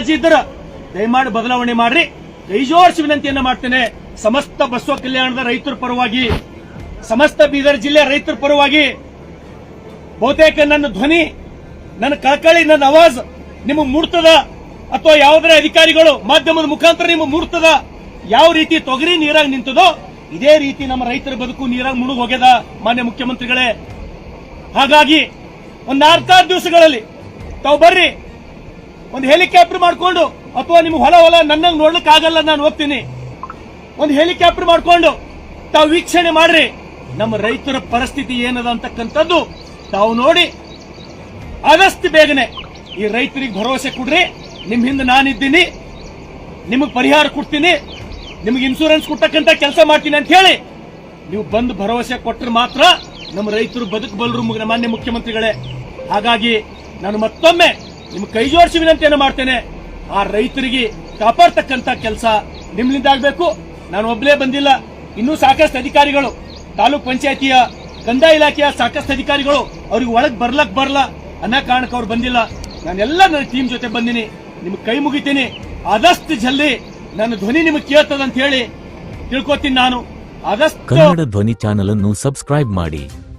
ಅಂದಾಜು ಇದ್ರ ದಯಮಾಡಿ ಬದಲಾವಣೆ ಮಾಡ್ರಿ. ಕೈ ಜೋಡಿಸಿ ವಿನಂತಿಯನ್ನ ಮಾಡ್ತೇನೆ. ಸಮಸ್ತ ಬಸವ ಕಲ್ಯಾಣದ ರೈತರ ಪರವಾಗಿ, ಸಮಸ್ತ ಬೀದರ್ ಜಿಲ್ಲೆ ರೈತರ ಪರವಾಗಿ ಬಹುತೇಕ ನನ್ನ ಧ್ವನಿ, ನನ್ನ ಕಳಕಳಿ, ನನ್ನ ಅವಾಜ್ ನಿಮಗೆ ಮೂಡ್ತದ ಅಥವಾ ಯಾವುದರ ಅಧಿಕಾರಿಗಳು ಮಾಧ್ಯಮದ ಮುಖಾಂತರ ನಿಮಗೆ ಮೂಡ್ತದ ಯಾವ ರೀತಿ ತೊಗರಿ ನೀರಾಗ ನಿಂತದೋ ಇದೇ ರೀತಿ ನಮ್ಮ ರೈತರ ಬದುಕು ನೀರಾಗ ಮುಳುಗ್ ಹೋಗ್ಯದ ಮಾನ್ಯ ಮುಖ್ಯಮಂತ್ರಿಗಳೇ. ಹಾಗಾಗಿ ಒಂದ್ ನಾಲ್ಕಾರು ದಿವಸಗಳಲ್ಲಿ ತಾವು ಬರ್ರಿ. ಒಂದು ಹೆಲಿಕಾಪ್ಟರ್ ಮಾಡ್ಕೊಂಡು ಅಥವಾ ನಿಮ್ಗೆ ಹೊಲ ಹೊಲ ನನ್ನಂಗ್ ನೋಡ್ಲಿಕ್ಕೆ ಆಗಲ್ಲ ನಾನು ಹೋಗ್ತೀನಿ. ಒಂದು ಹೆಲಿಕಾಪ್ಟರ್ ಮಾಡ್ಕೊಂಡು, ತಾವು ವೀಕ್ಷಣೆ ಮಾಡ್ರಿ, ನಮ್ಮ ರೈತರ ಪರಿಸ್ಥಿತಿ ಏನದ? ಅಂತಕ್ಕಂಥದ್ದು ತಾವು ನೋಡಿ. ಆದಷ್ಟು ಬೇಗನೆ ಈ ರೈತರಿಗೆ ಭರವಸೆ ಕೊಡ್ರಿ. ನಿಮ್ ಹಿಂದೆ ನಾನಿದ್ದೀನಿ, ನಿಮಗೆ ಪರಿಹಾರ ಕೊಡ್ತೀನಿ, ನಿಮಗೆ ಇನ್ಶೂರೆನ್ಸ್ ಕೊಟ್ಟಕ್ಕಂತ ಕೆಲಸ ಮಾಡ್ತೀನಿ ಅಂತ ಹೇಳಿ, ನೀವು ಬಂದು ಭರವಸೆ ಕೊಟ್ಟರೆ ಮಾತ್ರ ನಮ್ಮ ರೈತರು ಬದುಕಬಲ್ಲರು ಮಾನ್ಯ ಮುಖ್ಯಮಂತ್ರಿಗಳೇ. ಹಾಗಾಗಿ ನಾನು ಮತ್ತೊಮ್ಮೆ ನಿಮ್ ಕೈ ಜೋಡಿಸಿ ವಿನಂತಿಯನ್ನು ಮಾಡ್ತೇನೆ. ಆ ರೈತರಿಗೆ ಕಾಪಾಡ್ತಕ್ಕಂತ ಕೆಲಸ ನಿಮ್ಮಿಂದ ಆಗ್ಬೇಕು. ನಾನು ಒಬ್ಲೇ ಬಂದಿಲ್ಲ. ಇನ್ನೂ ಸಾಕಷ್ಟು ಅಧಿಕಾರಿಗಳು, ತಾಲೂಕ್ ಪಂಚಾಯತಿಯ ಕಂದಾಯ ಇಲಾಖೆಯ ಸಾಕಷ್ಟು ಅಧಿಕಾರಿಗಳು, ಅವ್ರಿಗೆ ಒಳಗ್ ಬರ್ಲಕ್ ಬರಲ್ಲ ಅನ್ನೋ ಕಾರಣಕ್ಕೆ ಅವ್ರು ಬಂದಿಲ್ಲ. ನಾನೆಲ್ಲ ನನ್ನ ಟೀಮ್ ಜೊತೆ ಬಂದಿನಿ. ನಿಮ್ಗೆ ಕೈ ಮುಗಿತೀನಿ. ಆದಷ್ಟು ಜಲ್ದಿ ನನ್ನ ಧ್ವನಿ ನಿಮಗೆ ಕೇಳ್ತದಂತ ಹೇಳಿ ತಿಳ್ಕೊತೀನಿ ನಾನು. ಆದಷ್ಟು ಕನ್ನಡ ಧ್ವನಿ ಚಾನಲ್ ಅನ್ನು ಸಬ್ಸ್ಕ್ರೈಬ್ ಮಾಡಿ.